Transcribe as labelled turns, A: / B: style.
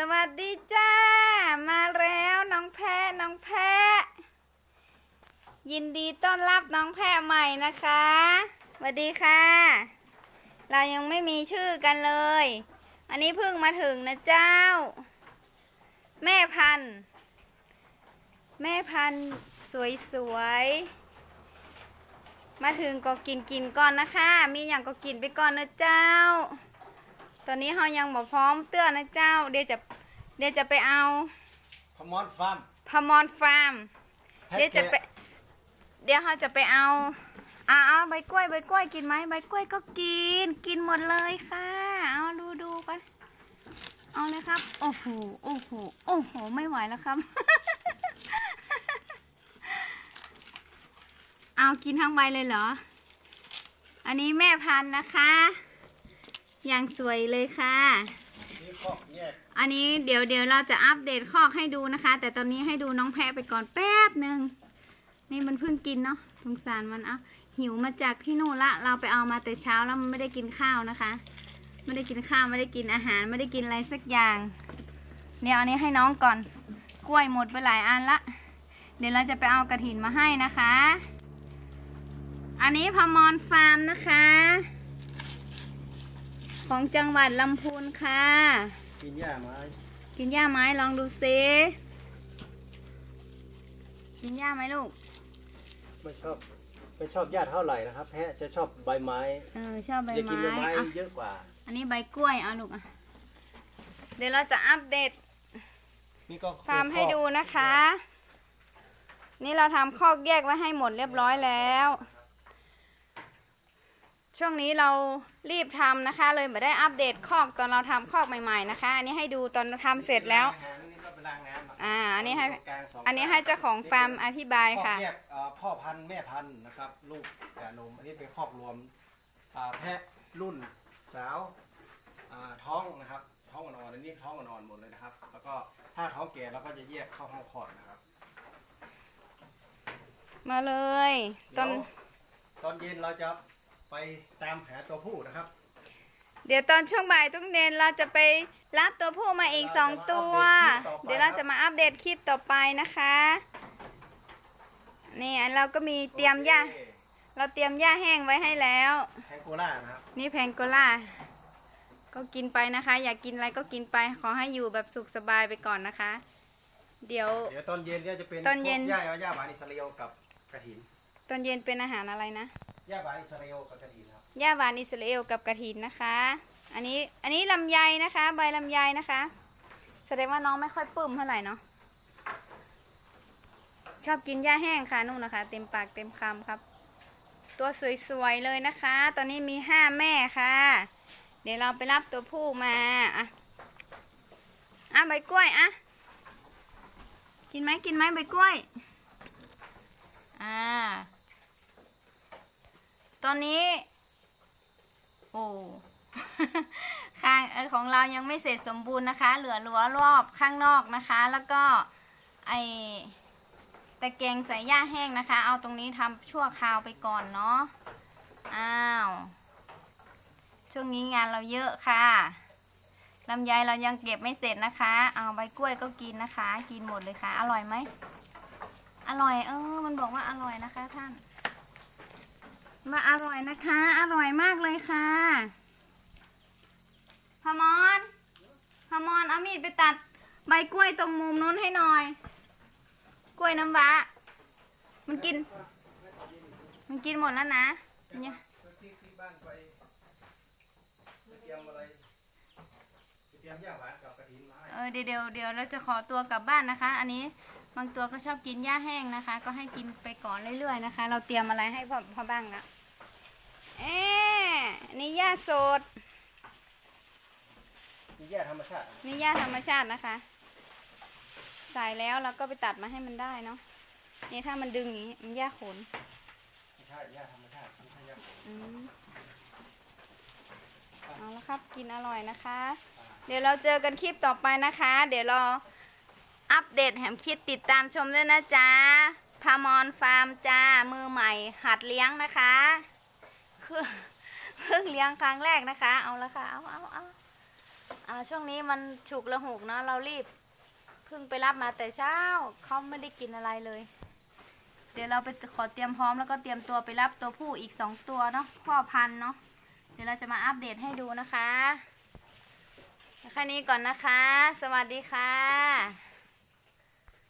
A: สวัสดีจ้า มาแล้วน้องแพะน้องแพะ ยินดีต้อนรับน้องแพะใหม่นะคะสวัสดีค่ะ เรายังไม่มีชื่อกันเลย อันนี้เพิ่งมาถึงนะเจ้า แม่พันธุ์ แม่พันธุ์สวยๆ มาถึงก็กินกินก่อนนะคะ มีอย่างก็กินไปก่อนนะเจ้าตอนนี้เรายังบอกพร้อมเตื้อนนะเจ้า เดี๋ยวจะ เดี๋ยวจะไปเอา
B: พมอนฟาร์ม
A: พมอนฟาร์ม เดี๋ยวจะไป เดี๋ยวเราจะไปเอาเอาเอาใบกล้วยใบกล้วยกินไหมใบกล้วยก็กิน กินหมดเลยค่ะ เอาดูดูกันเอาเลยครับ โอ้โหโอ้โหโอ้โหไม่ไหวแล้วครับ เอากินทั้งใบเลยเหรอ อันนี้แม่พันธุ์นะคะ อย่างสวยเลยค่ะ
B: นี่ค อั
A: นนี้เดี๋ยวเดี๋ยวเราจะอัปเดตคอกให้ดูนะคะ แต่ตอนนี้ให้ดูน้องแพะไปก่อนแป๊บหนึ่งนี่มันเพิ่งกินเนาะสงสารมันเอาหิวมาจากที่นู่นละ เราไปเอามาแต่เช้าแล้วมันไม่ได้กินข้าวนะคะ ไม่ได้กินข้าวไม่ได้กินอาหารไม่ได้กินอะไรสักอย่าง เนี่ยอันนี้ให้น้องก่อน กล้วยหมดไปหลายอันละ เดี๋ยวเราจะไปเอากระถินมาให้นะคะ อันนี้พมรฟาร์มนะคะ ของจังหวัดลำพูนค่ะ
B: กินหญ้าไม้
A: กินหญ้าไหมลองดูซิกินหญ้าไหมลูก
B: ไม่ชอบไม่ชอบหญ้าเท่าไหร่นะครับ แพะจะชอบใบไม้
A: เออชอบใบ
B: จะกิน
A: ไม้
B: ใบไม้
A: อะ
B: เยอะกว่า
A: อันนี้ใบกล้วยเอาลูกอะ เดี๋ยวเราจะอัปเดต
B: นี่ก็
A: ฟาร์มให้ดูนะคะ นี่เราทำคอกแยกไว้ให้หมดเรียบร้อยแล้ว ช่วงนี้เรารีบทำนะคะ เลยไม่ได้อัปเดตคอกตอนเราทำคอกใหม่ๆนะคะ อันนี้ให้ดูตอนทำเสร็จแล้ว
B: อาหารนี่ก็เป็นรางน้ำ
A: อ่า อันนี้ให้
B: กลางสง
A: อันนี้ให้เจ้าของฟาร์มอธิบาย
B: คอก
A: ค่ะ
B: แยกเอ่อพ่อพันธุ์แม่พันธุ์นะครับ ลูกแต่นม อันนี้เป็นคอกรวมอ่าแพะรุ่นสาวอ่าท้องนะครับ ท้องอ่อนๆอันนี้ท้องอ่อนๆหมดเลยนะครับ แล้วก็ถ้าท้องแก่เราก็จะแยกเข้าห้องคลอดนะครับ
A: มาเลยต
B: เดี๋
A: อยน
B: วตอนเย็นเราจะ ไปตามหาตัวผู้นะครับ
A: เดี๋ยวตอนช่วงบ่ายต้องเน้นเราจะไปรับตัวผู้มาอีกสองตัว เดี๋ยวเราจะมาอัปเดตคลิปต่อไปนะคะ นี่อันเราก็มีเตรียมหญ้า เราเตรียมหญ้าแห้งไว้ให้แล้ว
B: แพงโกล่านะครับ
A: นี่แพงโกล่าก็กินไปนะคะ อยากกินอะไรก็กินไป ขอให้อยู่แบบสุขสบายไปก่อนนะคะ เดี๋ยว
B: เดี๋ยวตอนเย็นก็จะเป็น
A: ตอนเย็น
B: พวกหญ้าหญ้าหวานอิสราเอลกับกระถิน
A: ตอนเย็นเป็นอาหารอะไรนะ
B: หญ้าหวานอิสราเอลกับกระถินครับ
A: หญ้าหวานอิสราเอลกับกระถินนะคะ อันนี้อันนี้ลำไยนะคะ ใบลำไยนะคะ แสดงว่าน้องไม่ค่อยปลื้มเท่าไหร่เนาะชอบกินหญ้าแห้งค่ะนู่นนะคะ เต็มปากเต็มคำครับ ตัวสวยๆเลยนะคะ ตอนนี้มีห้าแม่ค่ะ เดี๋ยวเราไปรับตัวผู้มาอะอะใบกล้วยอะกินไหมกินไหมใบกล้วย อ่า ตอนนี้ โอ้ข้างของเรายังไม่เสร็จสมบูรณ์นะคะ เหลือรั้วรอบข้างนอกนะคะ แล้วก็ไอตะเกียงใส่หญ้าแห้งนะคะ เอาตรงนี้ทำชั่วคราวไปก่อนเนาะ อ้าว ช่วงนี้งานเราเยอะค่ะลำไยเรายังเก็บไม่เสร็จนะคะ เอาใบกล้วยก็กินนะคะ กินหมดเลยค่ะ อร่อยไหม อร่อย เออ มันบอกว่าอร่อยนะคะท่าน มาอร่อยนะคะ อร่อยมากเลยค่ะพมอนพมอนเอามีดไปตัดใบกล้วยตรงมุมนู้นให้หน่อย กล้วยน้ำว้า มันกิน มันกินหมดแล้วนะ เนี่ย
B: เอ
A: อเดี๋ยวเดี๋ยวเดี๋ยวเราจะขอตัวกลับบ้านนะคะ อันนี้บางตัวก็ชอบกินหญ้าแห้งนะคะ ก็ให้กินไปก่อนเรื่อยๆนะคะ เราเตรียมอะไรให้พ่อพ่อบ้างนะ เอ๊ะนี่หญ้าสด
B: มีหญ้าธรรมชาติ
A: นี่หญ้าธรรมชาตินะคะ ใส่แล้วเราก็ไปตัดมาให้มันได้เนาะ นี่ถ้ามันดึงอย่างนี้มันหญ้าขน
B: ไม่ใช่หญ้าธรรมชาติไม่ใช่หญ้า
A: อืมเอาละครับกินอร่อยนะคะ เดี๋ยวเราเจอกันคลิปต่อไปนะคะ เดี๋ยวเราอัปเดตแหมคิดติดตามชมด้วยนะจ๊ะพามอนฟาร์มจ้ามือใหม่หัดเลี้ยงนะคะ คือเพิ่งเลี้ยงครั้งแรกนะคะ เอาละค่ะ เอาเอาเอาอ่าช่วงนี้มันฉุกละหุกเนาะ เรารีบเพิ่งไปรับมาแต่เช้าเขาไม่ได้กินอะไรเลย เดี๋ยวเราไปขอเตรียมพร้อมแล้วก็เตรียมตัวไปรับตัวผู้อีกสองตัวเนาะ พ่อพันเนาะ เดี๋ยวเราจะมาอัปเดตให้ดูนะคะแค่นี้ก่อนนะคะ สวัสดีค่ะ